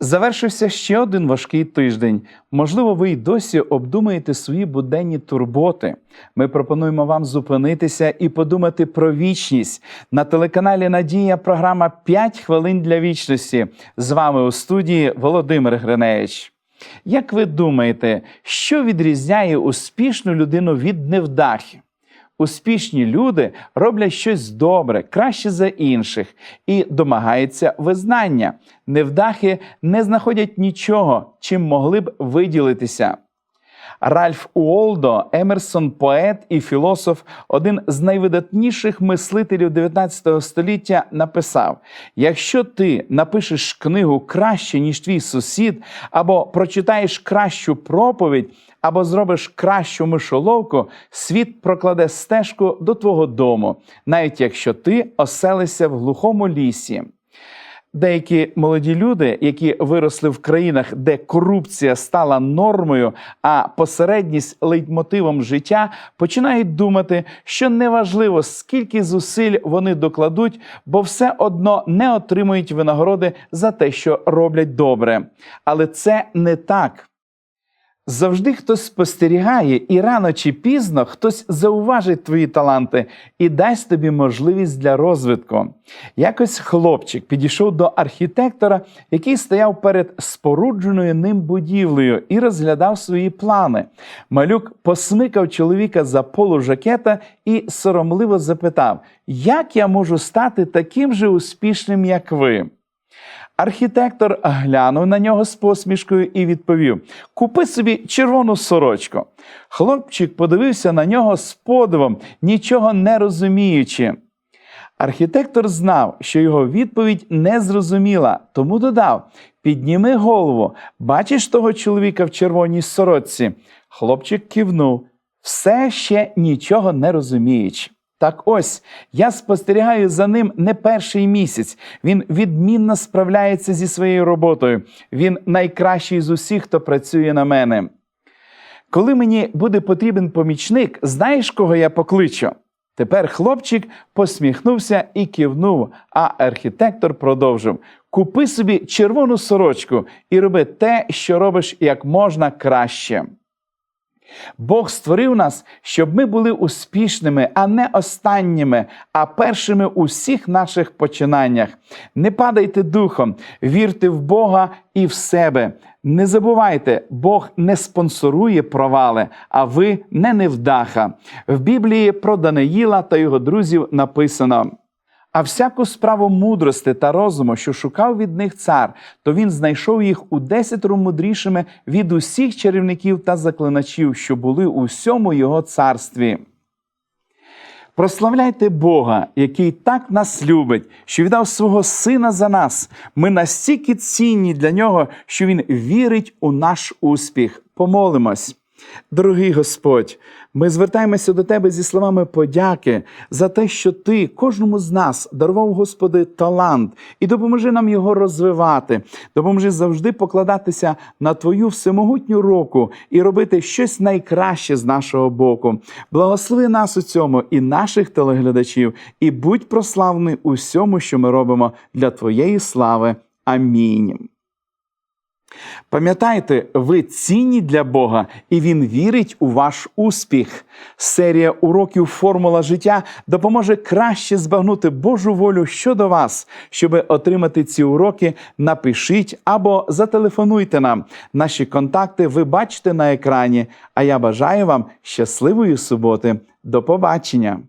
Завершився ще один важкий тиждень. Можливо, ви й досі обдумаєте свої буденні турботи. Ми пропонуємо вам зупинитися і подумати про вічність. На телеканалі Надія програма «5 хвилин для вічності. З вами у студії Володимир Гриневич. Як ви думаєте, що відрізняє успішну людину від невдахи? Успішні люди роблять щось добре, краще за інших, і домагаються визнання. Невдахи не знаходять нічого, чим могли б виділитися. Ральф Уолдо, Емерсон, поет і філософ, один з найвидатніших мислителів 19 століття, написав: якщо ти напишеш книгу краще, ніж твій сусід, або прочитаєш кращу проповідь, або зробиш кращу мишоловку, світ прокладе стежку до твого дому, навіть якщо ти оселишся в глухому лісі. Деякі молоді люди, які виросли в країнах, де корупція стала нормою, а посередність лейтмотивом життя, починають думати, що неважливо, скільки зусиль вони докладуть, бо все одно не отримують винагороди за те, що роблять добре. Але це не так. Завжди хтось спостерігає, і рано чи пізно хтось зауважить твої таланти і дасть тобі можливість для розвитку. Якось хлопчик підійшов до архітектора, який стояв перед спорудженою ним будівлею і розглядав свої плани. Малюк посмикав чоловіка за полу жакета і соромливо запитав: Як я можу стати таким же успішним, як ви? Архітектор глянув на нього з посмішкою і відповів: Купи собі червону сорочку. Хлопчик подивився на нього з подивом, нічого не розуміючи. Архітектор знав, що його відповідь не зрозуміла, тому додав: Підніми голову, бачиш того чоловіка в червоній сорочці. Хлопчик кивнув, все ще нічого не розуміючи. Так ось я спостерігаю за ним не перший місяць. Він відмінно справляється зі своєю роботою. Він найкращий з усіх, хто працює на мене. Коли мені буде потрібен помічник, знаєш, кого я покличу? Тепер хлопчик посміхнувся і кивнув, а архітектор продовжив: Купи собі червону сорочку і роби те, що робиш як можна краще. Бог створив нас, щоб ми були успішними, а не останніми, а першими у всіх наших починаннях. Не падайте духом, вірте в Бога і в себе. Не забувайте, Бог не спонсорує провали, а ви не невдаха. В Біблії про Даниїла та його друзів написано. А всяку справу мудрости та розуму, що шукав від них цар, то він знайшов їх у десятеро мудрішими від усіх чарівників та заклиначів, що були у всьому його царстві. Прославляйте Бога, який так нас любить, що віддав свого Сина за нас. Ми настільки цінні для нього, що Він вірить у наш успіх. Помолимось. Дорогий Господь, ми звертаємося до Тебе зі словами подяки за те, що Ти кожному з нас дарував, Господи, талант, і допоможи нам його розвивати, допоможи завжди покладатися на Твою всемогутню руку і робити щось найкраще з нашого боку. Благослови нас у цьому і наших телеглядачів, і будь прославний у всьому, що ми робимо для Твоєї слави. Амінь. Пам'ятайте, ви цінні для Бога, і Він вірить у ваш успіх. Серія уроків Формула життя допоможе краще збагнути Божу волю щодо вас. Щоб отримати ці уроки, напишіть або зателефонуйте нам. Наші контакти ви бачите на екрані. А я бажаю вам щасливої суботи. До побачення!